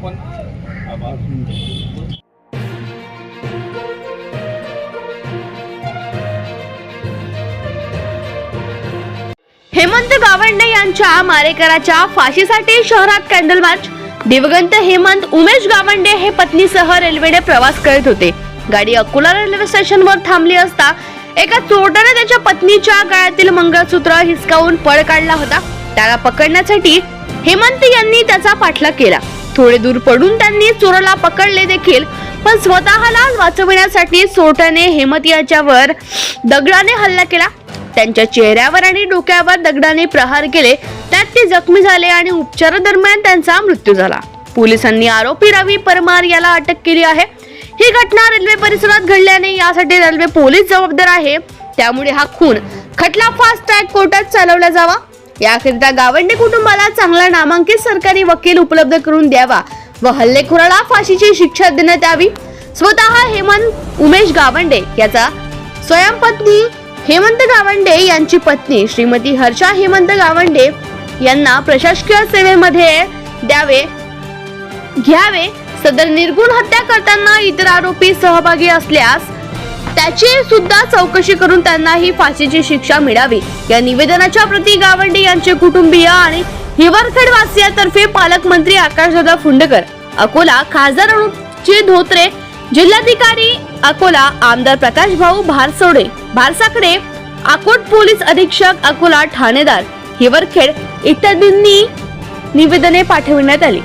आपण आभार हेमंत गावंडे यांच्या मारेकराच्या फाशीसाठी शहरात कॅन्डल मार्च. दिवंगत हेमंत उमेश गावंडे हे पत्नीसह रेल्वेने प्रवास करत होते. गाडी अकोला रेल्वे स्टेशनवर थांबली असता एका चोरट्याने त्याच्या पत्नीच्या गळ्यातील मंगळसूत्र हिसकावून पळ काढला होता. त्याला पकडण्यासाठी हेमंत यांनी त्याचा पाठलाग केला. थोडे दूर पडून त्यांनी चोराला पकडले देखील. पण स्वतःला वाचविण्यासाठी चोरट्याने हेमत याच्यावर दगडाने हल्ला केला. त्यांच्या चेहऱ्यावर आणि डोक्यावर दगडाने प्रहार केले. त्यात ते जखमी झाले आणि उपचारादरम्यान त्यांचा मृत्यू झाला. पोलिसांनी आरोपी रवी परमार याला अटक केली आहे. ही घटना रेल्वे परिसरात घडल्याने यासाठी रेल्वे पोलीस जबाबदार आहे. त्यामुळे हा खून खटला फास्ट ट्रॅक कोर्टात चालवला जावा. याकरिता गावंडे कुटुंबाला चांगला नामांकित सरकारी वकील उपलब्ध करून द्यावा व हल्लेखोराला फाशीची शिक्षा देण्यात यावी. स्वतः हेमंत उमेश गावंडे याचा स्वयंपत्नी हेमंत गावंडे यांची पत्नी श्रीमती हर्षा हेमंत गावंडे यांना प्रशासकीय सेवेमध्ये द्यावे. घ्यावे. सदर निर्गुण हत्या करताना इतर आरोपी सहभागी असल्यास त्याची सुद्धा चौकशी करून त्यांना ही फाशीची शिक्षा मिळावी. या निवेदनाच्या प्रती गावंडे यांचे कुटुंबीय आणि हिवरखेडवासियातर्फे पालकमंत्री आकाशदादा फुंडकर अकोला खासदार अनुपजी धोत्रे जिल्हाधिकारी अकोला आमदार प्रकाश भाऊ भारसोडे भारसाकडे अकोट पोलीस अधीक्षक अकोला ठाणेदार हिवरखेड इत्यादींनी निवेदने पाठविण्यात आली.